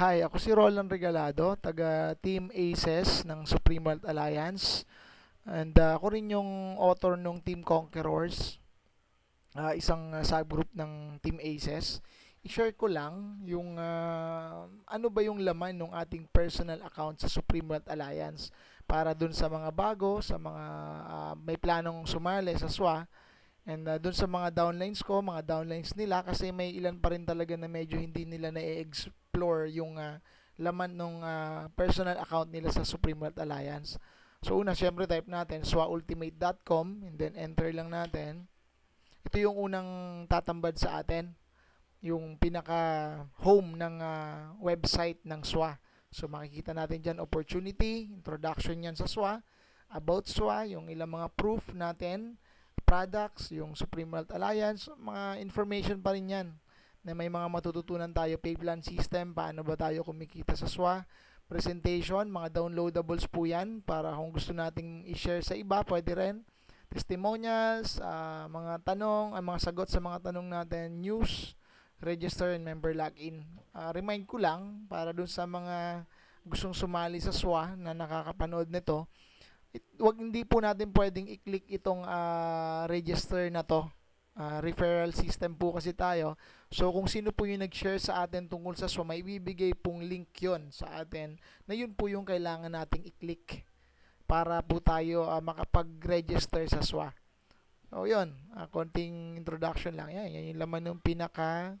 Hi, ako si Roland Regalado, taga Team ACES ng Supreme Wealth Alliance. And uh, ako rin yung author ng Team Conquerors, uh, isang uh, subgroup ng Team ACES. I-share ko lang yung uh, ano ba yung laman ng ating personal account sa Supreme Wealth Alliance para dun sa mga bago, sa mga uh, may planong sumali sa SWA. And uh, dun sa mga downlines ko, mga downlines nila kasi may ilan pa rin talaga na medyo hindi nila na-explore yung uh, laman ng uh, personal account nila sa Supreme Wealth Alliance. So una, syempre type natin swaultimate.com and then enter lang natin. Ito yung unang tatambad sa atin, yung pinaka home ng uh, website ng SWA. So makikita natin dyan opportunity, introduction yan sa SWA, about SWA, yung ilang mga proof natin, products, yung Supreme Wealth Alliance, mga information pa rin yan na may mga matututunan tayo, pay plan system, paano ba tayo kumikita sa SWA, presentation, mga downloadables po yan para kung gusto nating i-share sa iba, pwede rin. Testimonials, uh, mga tanong, uh, mga sagot sa mga tanong natin, news, register and member login. Uh, remind ko lang para dun sa mga gustong sumali sa SWA na nakakapanood nito, it, wag hindi po natin pwedeng i-click itong uh, register na to. Uh, referral system po kasi tayo. So kung sino po yung nag-share sa atin tungkol sa SWA, may bibigay pong link yon sa atin na yun po yung kailangan nating i-click para po tayo uh, makapag-register sa SWA. So yun, uh, konting introduction lang yan. Yan yung laman ng pinaka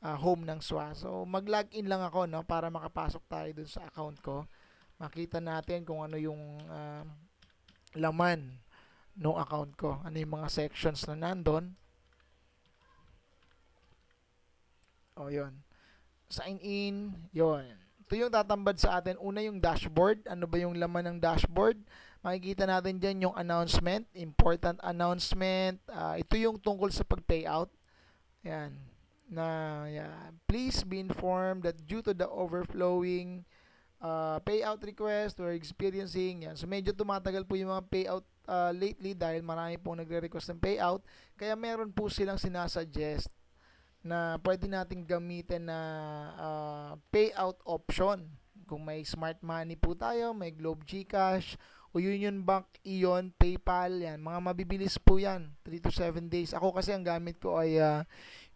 uh, home ng SWA. So mag-login lang ako no para makapasok tayo dun sa account ko makita natin kung ano yung uh, laman ng account ko. Ano yung mga sections na nandun. O, yun. Sign in. Yun. Ito yung tatambad sa atin. Una yung dashboard. Ano ba yung laman ng dashboard? Makikita natin dyan yung announcement. Important announcement. Uh, ito yung tungkol sa pag-payout. Yan. Na, yeah. Please be informed that due to the overflowing uh, payout request we're experiencing yan. So medyo tumatagal po yung mga payout uh, lately dahil marami pong nagre-request ng payout. Kaya meron po silang sinasuggest na pwede nating gamitin na uh, payout option. Kung may smart money po tayo, may Globe GCash, o Union Bank, Ion, PayPal, yan. Mga mabibilis po yan. 3 to 7 days. Ako kasi ang gamit ko ay uh,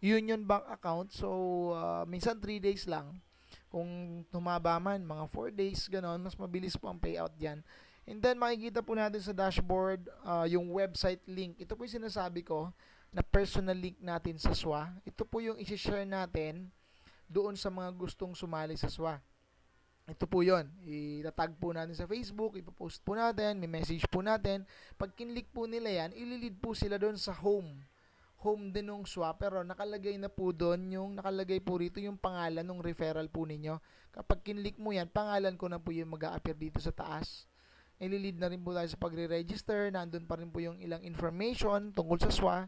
Union Bank account. So, uh, minsan 3 days lang. Kung tumaba man, mga 4 days, ganon, mas mabilis po ang payout diyan. And then, makikita po natin sa dashboard uh, yung website link. Ito po yung sinasabi ko na personal link natin sa SWA. Ito po yung isi-share natin doon sa mga gustong sumali sa SWA. Ito po yon Itatag po natin sa Facebook, ipopost po natin, may message po natin. Pag kinlik po nila yan, ililid po sila doon sa home home din nung swap pero nakalagay na po doon yung nakalagay po rito yung pangalan ng referral po ninyo. Kapag kinlik mo yan, pangalan ko na po yung mag-a-appear dito sa taas. Ililid na rin po tayo sa pagre-register. Nandun pa rin po yung ilang information tungkol sa SWA,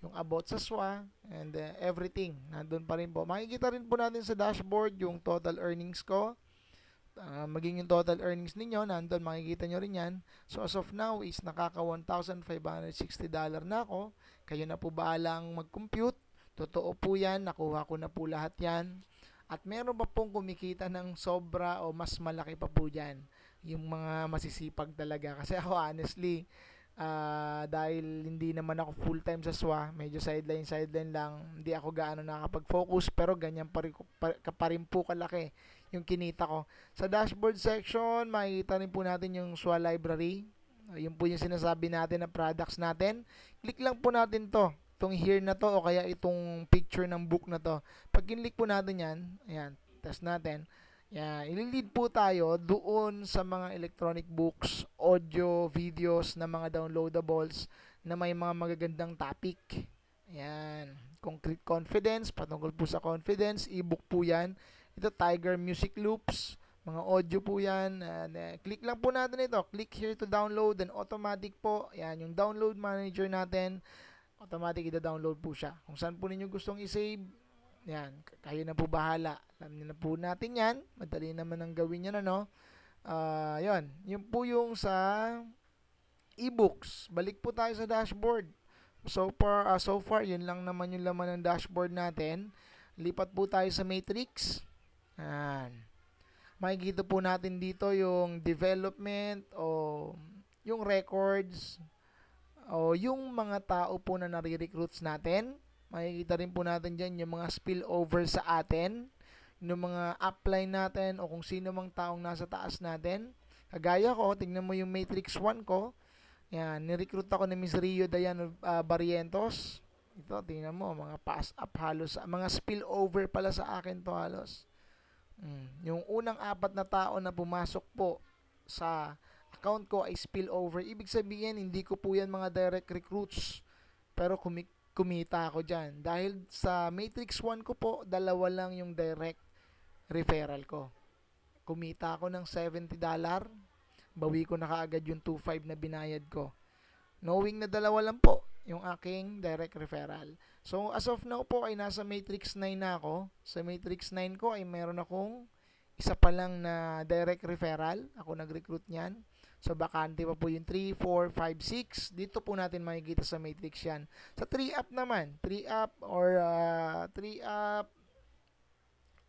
yung about sa SWA, and uh, everything. Nandun pa rin po. Makikita rin po natin sa dashboard yung total earnings ko. Uh, maging yung total earnings ninyo, nandun makikita nyo rin yan. So as of now is nakaka $1,560 na ako kayo na po bahalang mag-compute. Totoo po yan, nakuha ko na po lahat yan. At meron pa pong kumikita ng sobra o mas malaki pa po dyan. Yung mga masisipag talaga. Kasi ako honestly, uh, dahil hindi naman ako full time sa SWA, medyo sideline sideline lang, hindi ako gaano nakakapag-focus pero ganyan pa rin, pa, pa rin po kalaki yung kinita ko. Sa dashboard section, makikita rin po natin yung SWA library. Yun po yung sinasabi natin na products natin. Click lang po natin to. Itong here na to o kaya itong picture ng book na to. Pag kinlik po natin yan, ayan, test natin. Yan, ililid po tayo doon sa mga electronic books, audio, videos na mga downloadables na may mga magagandang topic. Yan, concrete confidence, patungkol po sa confidence, ebook po yan. Ito, Tiger Music Loops, mga audio po yan. And, uh, click lang po natin ito. Click here to download and automatic po. Yan, yung download manager natin. Automatic ida-download po siya. Kung saan po ninyo gustong i-save, yan, kayo na po bahala. Alam niyo na po natin yan. Madali naman ang gawin yan, ano. Uh, yan, yun po yung sa e-books. Balik po tayo sa dashboard. So far, uh, so far, yun lang naman yung laman ng dashboard natin. Lipat po tayo sa matrix. Yan. Makikita po natin dito yung development o yung records o yung mga tao po na nare-recruits natin. Makikita rin po natin dyan yung mga spillover sa atin, yung mga upline natin o kung sino mang taong nasa taas natin. Kagaya ko, tingnan mo yung Matrix 1 ko. Yan, nirecruit ako ni Miss Rio Dayan uh, Barrientos. Ito, tingnan mo, mga pass up halos, mga spillover pala sa akin to halos. Mm. Yung unang apat na tao na pumasok po sa account ko ay spillover. Ibig sabihin, hindi ko po yan mga direct recruits. Pero kumi- kumita ako dyan. Dahil sa Matrix 1 ko po, dalawa lang yung direct referral ko. Kumita ako ng $70. Bawi ko na kaagad yung 2.5 na binayad ko. Knowing na dalawa lang po yung aking direct referral. So, as of now po ay nasa Matrix 9 na ako. Sa Matrix 9 ko ay meron akong isa pa lang na direct referral. Ako nag-recruit niyan. So, bakante pa po yung 3, 4, 5, 6. Dito po natin makikita sa matrix yan. Sa 3 up naman, 3 up or uh, 3 up,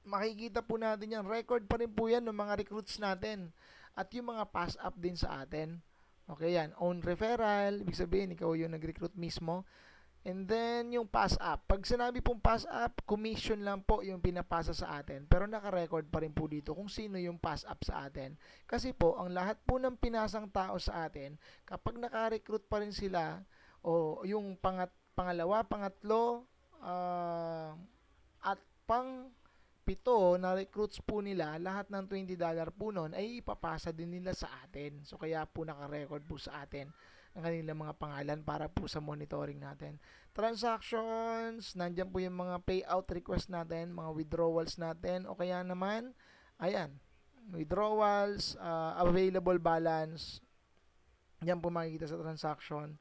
makikita po natin yan. Record pa rin po yan ng mga recruits natin. At yung mga pass up din sa atin. Okay yan. Own referral, ibig sabihin, ikaw yung nag-recruit mismo. And then, yung pass up. Pag sinabi pong pass up, commission lang po yung pinapasa sa atin. Pero naka-record pa rin po dito kung sino yung pass up sa atin. Kasi po, ang lahat po ng pinasang tao sa atin, kapag naka-recruit pa rin sila, o yung pangat, pangalawa, pangatlo, uh, at pang pito na recruits po nila, lahat ng $20 po nun ay ipapasa din nila sa atin. So, kaya po naka-record po sa atin ang kanilang mga pangalan para po sa monitoring natin. Transactions, nandyan po yung mga payout request natin, mga withdrawals natin, o kaya naman, ayan, withdrawals, uh, available balance, yan po makikita sa transaction.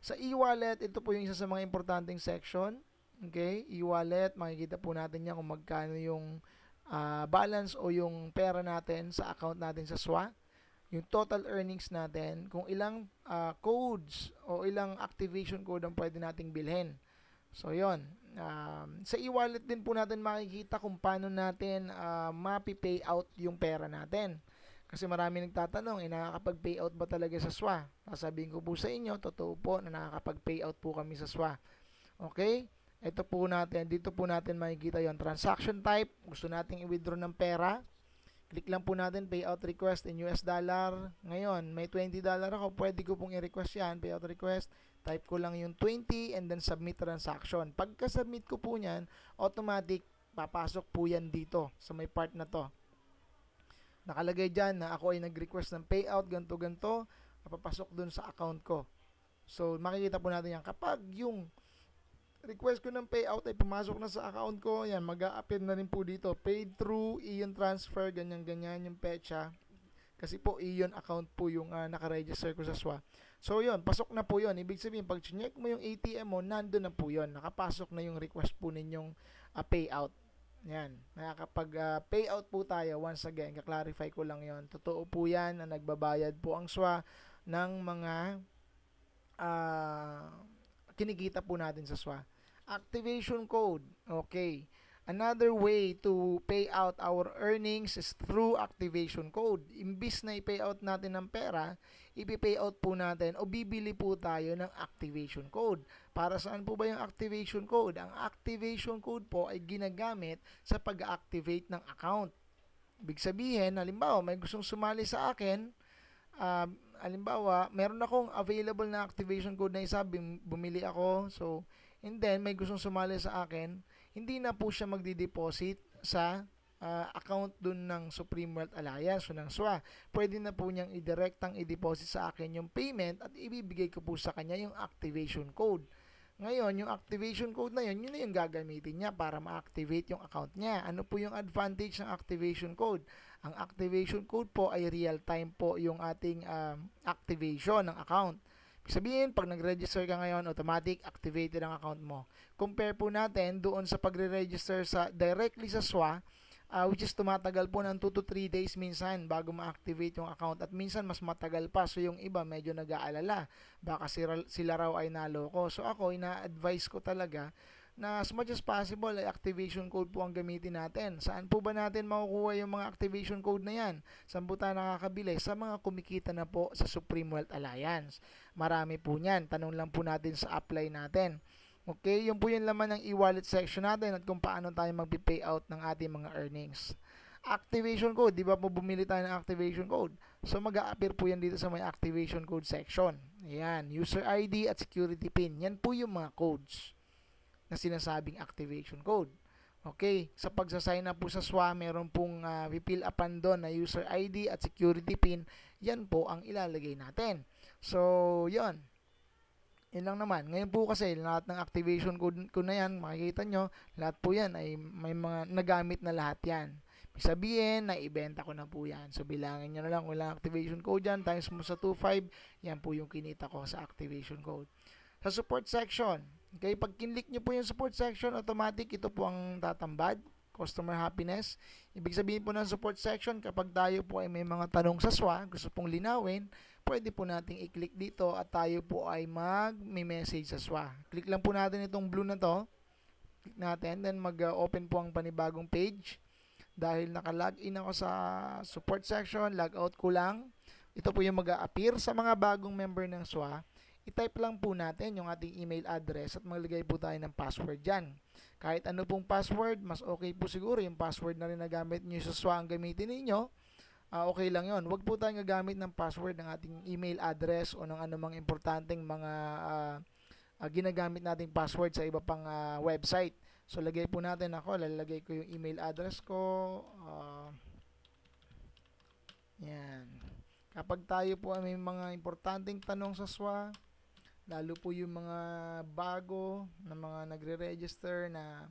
Sa e-wallet, ito po yung isa sa mga importanteng section. Okay, e-wallet, makikita po natin yan kung magkano yung uh, balance o yung pera natin sa account natin sa SWA yung total earnings natin, kung ilang uh, codes o ilang activation code ang pwede nating bilhin. So, yon um, Sa e-wallet din po natin makikita kung paano natin uh, mapi-pay out yung pera natin. Kasi marami nagtatanong, eh, nakakapag-pay out ba talaga sa SWA? Sasabihin ko po sa inyo, totoo po na nakakapag-pay out po kami sa SWA. Okay? Ito po natin, dito po natin makikita yon transaction type, gusto nating i-withdraw ng pera, Click lang po natin payout request in US dollar. Ngayon, may 20 dollar ako. Pwede ko pong i-request yan, payout request. Type ko lang yung 20 and then submit transaction. Pagka-submit ko po niyan, automatic papasok po yan dito sa may part na to. Nakalagay dyan na ako ay nag-request ng payout, ganto ganto papasok dun sa account ko. So, makikita po natin yan. Kapag yung request ko ng payout ay pumasok na sa account ko. Yan, mag appear na rin po dito. Paid through Ion Transfer, ganyan-ganyan yung pecha. Kasi po, Ion account po yung uh, nakaregister ko sa SWA. So, yun, pasok na po yun. Ibig sabihin, pag check mo yung ATM mo, nandun na po yun. Nakapasok na yung request po ninyong uh, payout. Yan. Nakakapag uh, payout po tayo, once again, kaklarify ko lang yon Totoo po yan na nagbabayad po ang SWA ng mga uh, kinikita po natin sa SWA. Activation code. Okay. Another way to pay out our earnings is through activation code. Imbis na i-pay out natin ng pera, ipi-pay out po natin o bibili po tayo ng activation code. Para saan po ba yung activation code? Ang activation code po ay ginagamit sa pag-activate ng account. Ibig sabihin, halimbawa, may gustong sumali sa akin, uh, halimbawa, meron akong available na activation code na isa, bumili ako, so, and then may gustong sumali sa akin, hindi na po siya magdi-deposit sa uh, account dun ng Supreme Wealth Alliance o ng SWA. Pwede na po niyang i-directang i-deposit sa akin yung payment at ibibigay ko po sa kanya yung activation code. Ngayon, yung activation code na yun, yun na yung gagamitin niya para ma-activate yung account niya. Ano po yung advantage ng activation code? Ang activation code po ay real-time po yung ating um, activation ng account. Sabihin, pag nag-register ka ngayon, automatic activated ang account mo. Compare po natin doon sa pagre-register sa directly sa SWA, uh, which is tumatagal po ng 2 to 3 days minsan bago ma-activate yung account at minsan mas matagal pa. So yung iba medyo nag-aalala. Baka sila, sila raw ay naloko. So ako ina-advise ko talaga na as much as possible ay activation code po ang gamitin natin. Saan po ba natin makukuha yung mga activation code na yan? Saan po tayo nakakabili? Sa mga kumikita na po sa Supreme Wealth Alliance. Marami po niyan. Tanong lang po natin sa apply natin. Okay, yun po yung laman ng e-wallet section natin at kung paano tayo mag-payout ng ating mga earnings. Activation code, di ba po bumili tayo ng activation code? So mag-a-appear po yan dito sa may activation code section. Ayan, user ID at security pin. Yan po yung mga codes na sinasabing activation code. Okay, sa pagsasign up po sa SWA, meron pong uh, fill upan doon na user ID at security pin. Yan po ang ilalagay natin. So, yon yun lang naman. Ngayon po kasi, lahat ng activation code ko na yan, makikita nyo, lahat po yan ay may mga nagamit na lahat yan. Ibig sabihin, na ibenta ko na po yan. So, bilangin nyo na lang kung activation code yan, times mo sa 2.5, yan po yung kinita ko sa activation code. Sa support section, okay, pag kinlik nyo po yung support section, automatic, ito po ang tatambad, customer happiness. Ibig sabihin po ng support section, kapag tayo po ay may mga tanong sa SWA, gusto pong linawin, pwede po nating i-click dito at tayo po ay mag-message sa SWA. Click lang po natin itong blue na to. Click natin, then mag-open po ang panibagong page. Dahil naka-login ako sa support section, log out ko lang. Ito po yung mag-a-appear sa mga bagong member ng SWA. I-type lang po natin yung ating email address at maglagay po tayo ng password dyan. Kahit ano pong password, mas okay po siguro yung password na rin na gamit nyo sa SWA ang gamitin ninyo uh, okay lang yon. Huwag po tayong gagamit ng password ng ating email address o ng anumang importanteng mga uh, uh, ginagamit nating password sa iba pang uh, website. So, lagay po natin ako. Lalagay ko yung email address ko. Uh, yan. Kapag tayo po ay may mga importanteng tanong sa SWA, lalo po yung mga bago na mga nagre-register na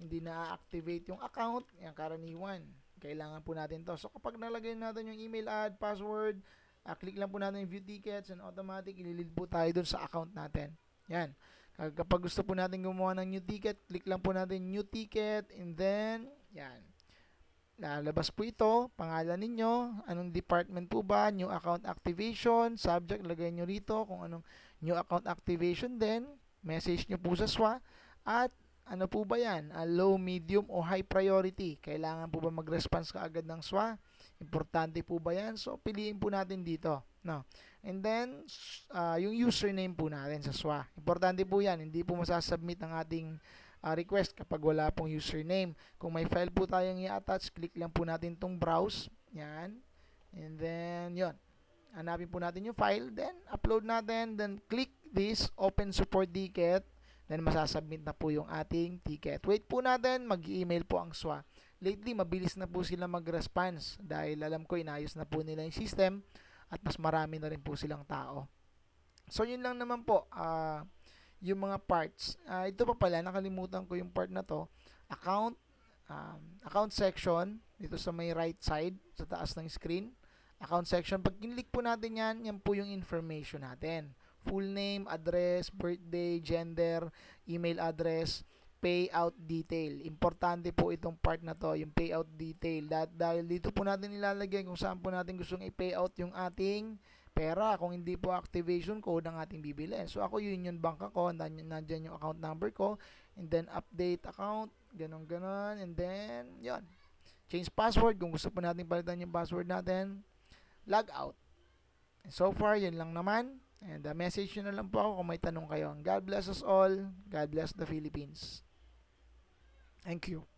hindi na-activate yung account, yung karaniwan kailangan po natin to. So kapag nalagay natin yung email ad, password, uh, click lang po natin yung view tickets and automatic ililid po tayo dun sa account natin. Yan. Kapag gusto po natin gumawa ng new ticket, click lang po natin new ticket and then, yan. Lalabas po ito, pangalan ninyo, anong department po ba, new account activation, subject, lagay nyo rito kung anong new account activation din, message nyo po sa SWA, at ano po ba yan? Uh, low, medium, o high priority? Kailangan po ba mag-response ka agad ng SWA? Importante po ba yan? So, piliin po natin dito. No. And then, uh, yung username po natin sa SWA. Importante po yan. Hindi po masasubmit ang ating uh, request kapag wala pong username. Kung may file po tayong i-attach, click lang po natin tong browse. Yan. And then, yon Hanapin po natin yung file. Then, upload natin. Then, click this open support ticket then masasubmit na po yung ating ticket. Wait po natin, mag-email po ang SWA. Lately, mabilis na po sila mag-response dahil alam ko inayos na po nila yung system at mas marami na rin po silang tao. So, yun lang naman po, uh, yung mga parts. Uh, ito pa pala, nakalimutan ko yung part na to. Account, um, account section, dito sa may right side, sa taas ng screen. Account section, pag kinlik po natin yan, yan po yung information natin full name, address, birthday, gender, email address, payout detail. Importante po itong part na to, yung payout detail. That, dahil dito po natin ilalagay kung saan po natin gustong i-payout yung ating pera. Kung hindi po activation code ang ating bibilin. So ako Union Bank ako, nandyan yung account number ko. And then update account, ganun ganon. And then, yon Change password, kung gusto po natin palitan yung password natin. Log out. So far, yun lang naman. And uh, message nyo na lang po ako kung may tanong kayo. God bless us all. God bless the Philippines. Thank you.